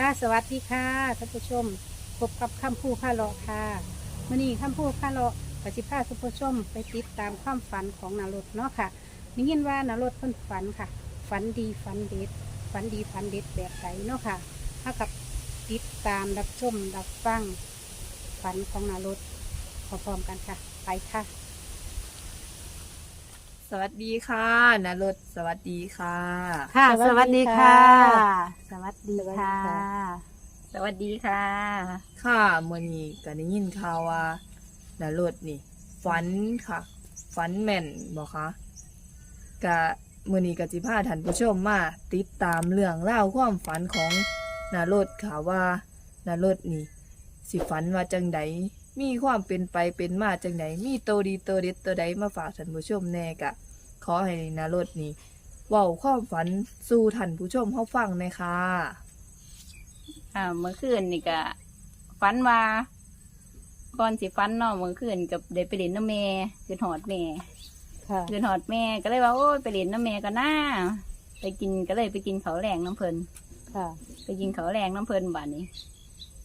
ค่ะสวัสดีค่ะท่านผู้ชมพบกับคำพูผ้าเลาะค่ะมื่อนี้คำพูผ้าเลาะปฏิภาท่านผู้ชมไปติดตามความฝันของนารดเนาะค่ะนี่ยินว่านารดเพิ่นฝันค่ะ ฝันดีฝันเด็ดฝันดีฝันเด็ดแบบไหนเนาะค่ะถ้ากับติดตามรับชมรับฟังฝันของนารดพร้อมๆกันค่ะ ไปค่ะ วัสดีค่ะนรสสวัสดีค่ะ ค่ะ สวัสดีค่ะ สวัสดีค่ะ สวัสดีค่ะ ค่ะมื่อนี้ก็ได้ยินข่าวว่านรสนี่ฝันค่ะฝันแม่นบอกคะกะมื่อนี้ก็จิพาท่านผู้ชมมาติดตามเรื่องเล่าวความฝันของนรสค่ะว่านรสนี่ สิฝันว่าจังใดมีความเป็นไปเป็นมาจังใดมีโตวดีโตวเด็ดตัวใดมาฝากท่านผู้ชมแน่กะ ขอให้นรสนี่เว้าความฝันสู่ท่านผู้ชมเฮาฟังหน่อยค่ะ อ่าเมื่อคืนนี่ก็ฝันว่าก่อนสิฝันเนาะเมื่อคืนกับได้ไปเล่นน้ำแม่คือหอดแม่ค่ะ คือหอดแม่ก็เลยว่าโอ้ยไปเล่นน้ำแม่ก็น่าไปกินก็เลยไปกินเขาวแรงน้ำเพลิน ค่ะ ไปกินเขาวแรงน้ำเพลินบ้านนี้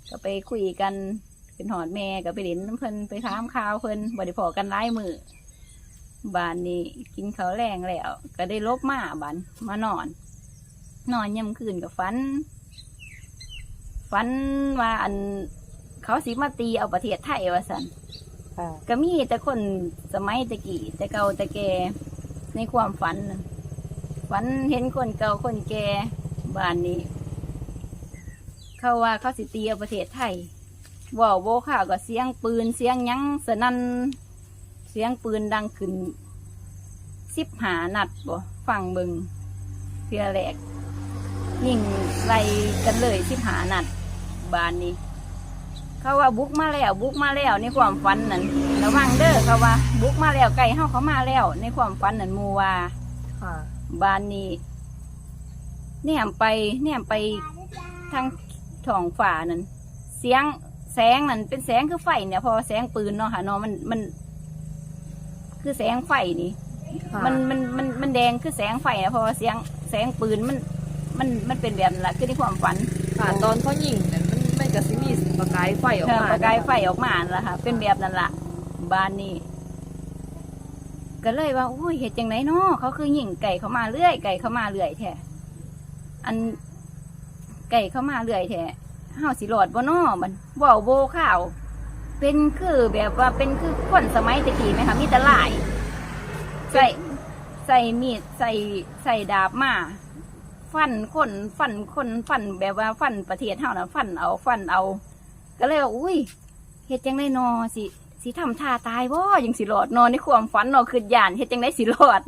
ก็ไปคุยกันคือหอดแม่ก็ไปเล่นน้ำเพลินไปถามข่าวเพลินบ่ได้พอกันหลายมือ บ้านนี้กินเขาวแรงแล้ว ก็ได้ลบมาบ้านมานอน นอนย่ำคืนกับฝันฝันว่าอันเขาสิมาตีเอาประเทศไทยว่าสันค่ะก็มีแต่คนสมัยตะกี้แต่เก่าแต่แก่ในความฝันน่ะฝันเห็นคนเก่าคนแก่บ้านนี้ เขาว่าเขาสิตีเอาประเทศไทยว่าวโบข่าวก็เสียงปืนเสียงหยังสนั่น เสียงปืนดังขึ้นสิบหานัดบ่ฟังเบิงเพื่อแรกยิงไล่กันเลยสิบหานัดบานนี้ เขาว่าบุกมาแล้ว บุกมาแล้วในความฝันนั่นระวังเด้อเขาว่า บุกมาแล้วไก่เฮาเขามาแล้ว ในความฝันนั่นหมูว่าค่ะบานนี้แนมไปแนมไปทางท้องฝ่านั่นเสียงแสงนั่นเป็นแสงคือไฟเนี่ยเพอแสงปืนเนาะค่ะเนาะมันมัน คือแสงไฟนี่ ค่ะมันมันมันมันแดงคือแสงไฟนะเพราะว่าเสียงแสงปืนมันมันมันเป็นแบบนั้นแหละคือในความฝันค่ะตอนเขายิงนั่นมันมันก็สิมีประกายไฟออกเออมาประกายไฟออกมานั่นแหละค่ะ เป็นแบบนั้นละบ้านนี้ก็เลยว่าอุ้ยเหตุจังไหนเนาะเขาคือยิงไก่เขามาเรื่อยไก่เขามาเรื่อยแท้อันไก่เขามาเรื่อยแท้เฮาสิหลอดบ่เนาะมันเว้าโบข้าว เป็นคือแบบว่าเป็นคือคนสมัยตะกี้ไหมคะมีแต่ลาย ใส่ใส่มีดใส่ใส่ดาบมาฟันคนฟันคนฟันแบบว่าฟันประเทศเฮานะฟันเอาฟันเอา ก็เลยว่าอุ้ยเฮ็ดจังไดนอสิสิทำท่าตายบ่ยังสิรอดนอนในความฝันเนอคือยานเฮ็ดจังไดสิรอด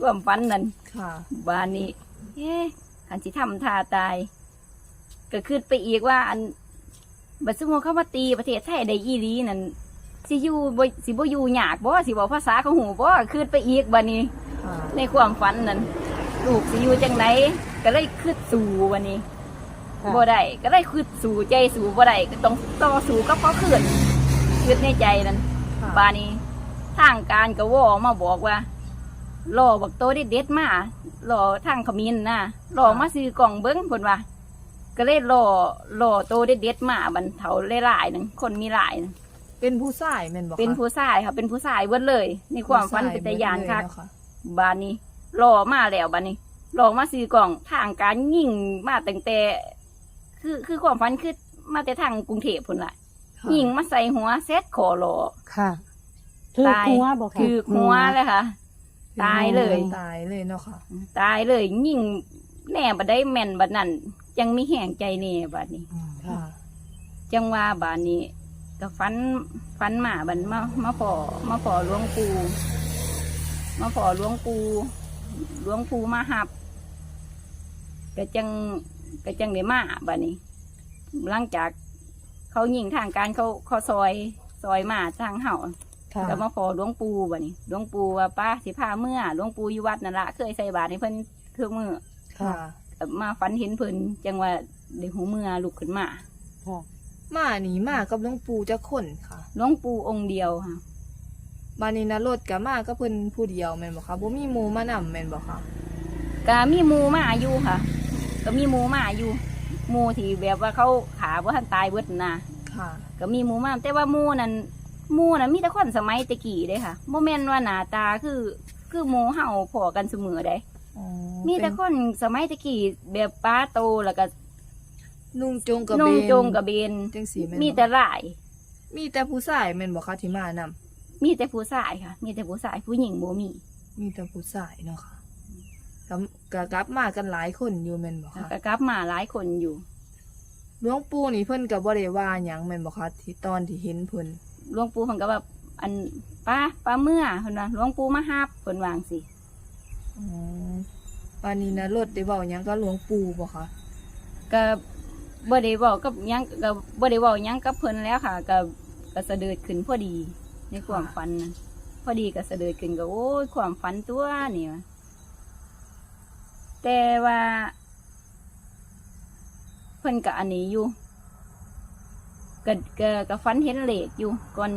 ความฝันนั่นค่ะบ้านนี้เอ๊ะอันสิทำท่าตาย ก็คือไปอีกว่าอัน บัดสมมุติเขามาตีประเทศไทยได้อีหลีนั่นสิอยู่บ่สิบ่อยู่ยากบ่สิบอกภาษาเขาหูบ่คือไปอีกบัดนี้ค่ะในความฝันนั้นลูกสิอยู่จังไหนก็เลยคืดสู่วันนี้ค่ะบ่ได้ก็เลยคืดสู่ใจสู่บ่ได้ก็ต้องต่อสู้กับเขาคืนคืดในใจนั้นค่ะบานี้ทางการก็วอมาบอกว่ารอบักโตเด็ดๆมารอทางขมิ้นนะรอมาซื้อกล่องเบิ้งเพิ่นว่า ก็เลยรอรอโตเด็ดๆมาบรรเทาหลายๆนึงคนมีหลายนึงเป็นผู้ชายแม่นบ่คะเป็นผู้ชายค่ะ เป็นผู้ชายเบิดเลย ในความฝันเป็นตายานคักผู้ชายเบิดเลยเนาะบานนี้รอมาแล้วบานนี้รอมาซื้อกล่องทางการยิ่งมาตั้งแต่คือคือความฝันคือมาแต่ทางกรุงเทพพุ่นละค่ะยิ่งมาใส่หัวเซ็ตขอรอค่ะถือตายหัวบอกค่ะคือหัวเลยค่ะ ตายเลย ตายเลยเนาะค่ะ ตายเลยยิ่งแน่บัดได้แม่นบัดนั้น ยังมีแห่งใจเน่บัดนี้ ค่ะจังว่าบานนี้ก็ฟันฟันหมาบันมามาพอมาพอหลวงปู่มาพอหลวงปู่หลวงปู่มาหับก็จังก็จังได้มาบานนี้ หลังจากเขายิงทางการเขาเขาซอยซอยมาทางเห่าค่ะก็มาพอหลวงปู่บานนี้หลวงปู่ว่าป้าสิพาเมื่อหลวงปู่อยู่วัดนั่นละเคยใส่บาตรให้เพิ่นเครื่องมือค่ะก็ มาฝันเห็นเพิ่นจังว่าได้หูเมื่อลุกขึ้นมาค่ะมานี่มากับหลวงปู่จะคนค่ะหลวงปู่องค์เดียวค่ะบานี้นะรถก็มากับเพิ่นผู้เดียวแม่นบ่คะบ่มีหมู่มานำแม่นบ่คะก็มีหมูมาอยู่ค่ะ ก็มีหมูมาอยู่หมู่ที่แบบว่าเขาขาบ่ทันตายเบิดนะค่ะก็มีหมู่มาแต่ว่าหมู่นั้นหมู่นั้นมีแต่คนสมัยตะกี้เด้ค่ะบ่แม่นว่าหน้าตาคือคือหมู่เฮาพอกันเสมอเด้อ๋อ มีแต่คนสมัยตะกี้แบบป้าโตแล้วก็นุ่งจงกระเบนนุ่งจงกระเบนจังสีแม่นมีบ่แต่หลาย มีแต่ผู้ชายแม่นบ่คะที่มานำมีแต่ผู้ชายค่ะ มีแต่ผู้ชายผู้หญิงบ่มีมีแต่ผู้ชายเนาะค่ะก็ก็กลับมากันหลายคนอยู่แม่นบ่คะ ก็กลับมาหลายคนอยู่ หลวงปู่นี่เพิ่นก็บ่ได้ว่าหยังแม่นบ่คะที่ตอนที่เห็นเพิ่นหลวงปู่เพิ่นก็แบบอันป้าป้าเมื่อเพิ่นว่าหลวงปู่มาฮับเพิ่นวาจั่งสิอ๋อ วันนี้นะรถได้เว้าหยังกับหลวงปู่บ่ค่ะก็บ่ได้เว้ากับหยังก็บ่ได้เว้าหยังกับเพิ่นแล้วค่ะก็ก็เสด็จขึ้นพอดีในความฝันนั้นพอดีก็เสด็จขึ้นก็โอ้ยความฝันตัวนี่วะแต่ว่าเพิ่นก็อันนี้อยู่ก็ก็ก็ฝันเห็นเหล็กอยู่ก่อน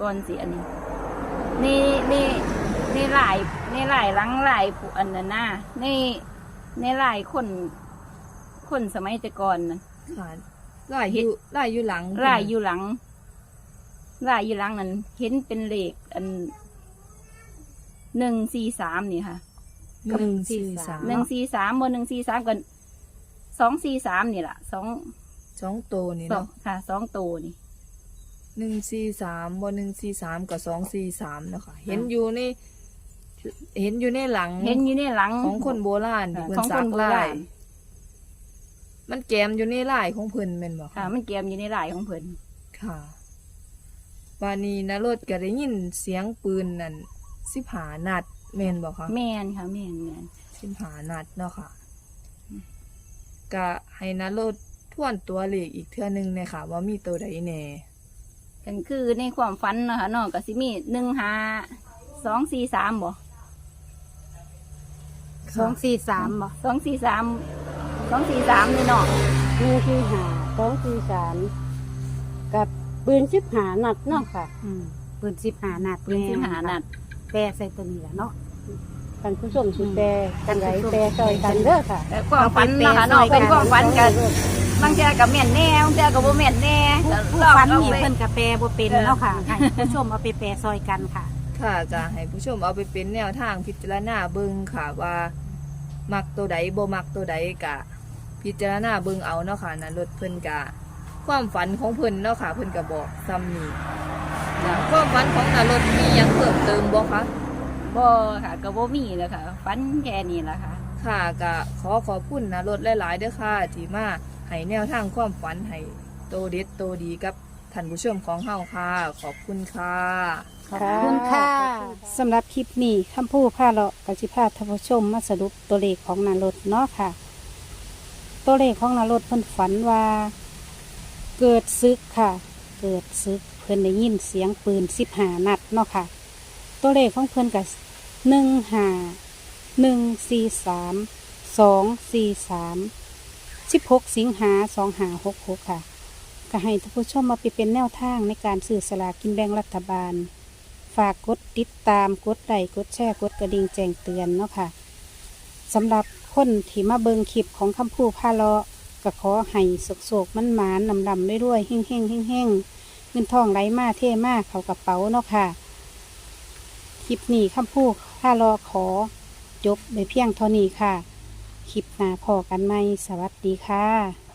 ก่อนสิอันนี้นี่นี่นี่หลาย นี่หลายหลังหลายผู้อันนั้นนะนี่นี่หลายคน คนสมัยแต่ก่อนนะค่ะหลายอยู่หลายอยู่หลังหลายอยู่หลังหลายอยู่หลังนั้นเห็นเป็นเลขอันหนึ่งสี่สามนี่ค่ะหนึ่งสี่สามหนึ่งสี่สามบนหนึ่งสี่สามกันสองสี่สามนี่แหละสองสองโตนี่สองเนาะค่ะสองตัวนี่ หนึ่งสี่สามบนหนึ่งสี่สามกับสองสี่สามเนาะค่ะเห็นอยู่ใน เห็นอยู่ในหลังเห็นอยู่ในหลังของคนโบราณที่ค่ะเพิ่ของนคสันกโบลารายณมันแกมอยู่ในลายของเพิ่นแม่นบ่ค่ะ มันเกมอยู่ในหลายของเพิ่นค่ะวานี้นะรถก็ได้ยินเสียงปืนนั่นสิบหานัดแม่นบ่คะ แม่นค่ะแม่นแม่นสิบหานัดเนาะค่ะก็ให้นะรถทวนตัวเลขอีกเทื่อหนึงเนยค่ะ ว่ามีตัวใดแหน่กันคือในความฝันเนาะคะเนาะก็สิมีหนึ่งห้าสองสี่สามบ่ สองสี่สามบ่สองสี่สามสองสี่สามเลยเนาะหนึ่งสี่หาสองสี่สามกับปืนสิบหานัดเนาะค่ะ อืมปืนสิบหานัดปืนสิบหานัดแปรใส่ตัวนี้แหละเนาะท่านผู้ชมสิแปรกันไหลแปรซอยกันเด้อค่ะแต่ความฝันเนาะคะเนาะเป็นความฝันกันบางเทีกับแม่นแน่บางเทีกับบ่แม่นแน่ผู้ลองฟันเอานี่ไปเพิ่นกะแปรบ่เป็นเนาะค่ะให้ผู้ชมเอาไปแปรซอยกันค่ะ ค่ะก็ให้ผู้ชมเอาไปเป็นแนวทางพิจารณาเบิ่งค่ะว่า มักตัวใดบ่มักตัวใดกะ พิจารณาเบิ่งเอาเนาะค่ะนะรถเพิ่นกะ ความฝันของเพิ่นเนาะค่ะ เพิ่นก็บอกซ้ำนี่นะความฝันของนารถมีหยังเพิ่มเติมบ่คะ บ่ค่ะก็บ่มีแล้วค่ะฝันแค่นี้ล่ะค่ะ ค่ะก็ขอขอบคุณนารถหลาย ๆเด้อค่ะที่มาให้แนวทางความฝันให้โตเด็ดโตดีกับท่านผู้ชมของเฮาค่ะ ขอบคุณค่ะ ขอบคุณค่ะสำหรับคลิปนี้คำพูดผ้าเลาะกสิพาท่านผู้ชมมาสรุปตัวเลขของนารถเนาะค่ะ ตัวเลขของนารถเพิ่นฝันว่า เกิดซึกค่ะ เกิดซึกเพิ่นได้ยินเสียงปืนสิบหานัดเนาะค่ะ ตัวเลขของเพิ่นกับหนึ่งหาหนึ่งสี่สามสองสี่สามสิบหกสิงหาสองหาหกหกค่ะก็ให้ท่านผู้ชมมาไปเป็นแนวทางในการสื่อสลากกินแบ่งรัฐบาล ฝากกดติดตามกดไลค์กดแชร์กดกระดิ่งแจ้งเตือนเนาะค่ะสำหรับคนที่มาเบิงคลิปของคำพูพาเลาะก็ขอให้โศกมันหมานนำลำด้ด้วยๆเฮ่งเฮ่งเฮ่งเฮ่งเงินทองไหลมาเท่มากเขากระเป๋าเนาะค่ะ คลิปนี้คำพูพาเลาะขอ จบไปเพียงเท่านี้ค่ะ คลิปหน้าพอกันไหมสวัสดีค่ะ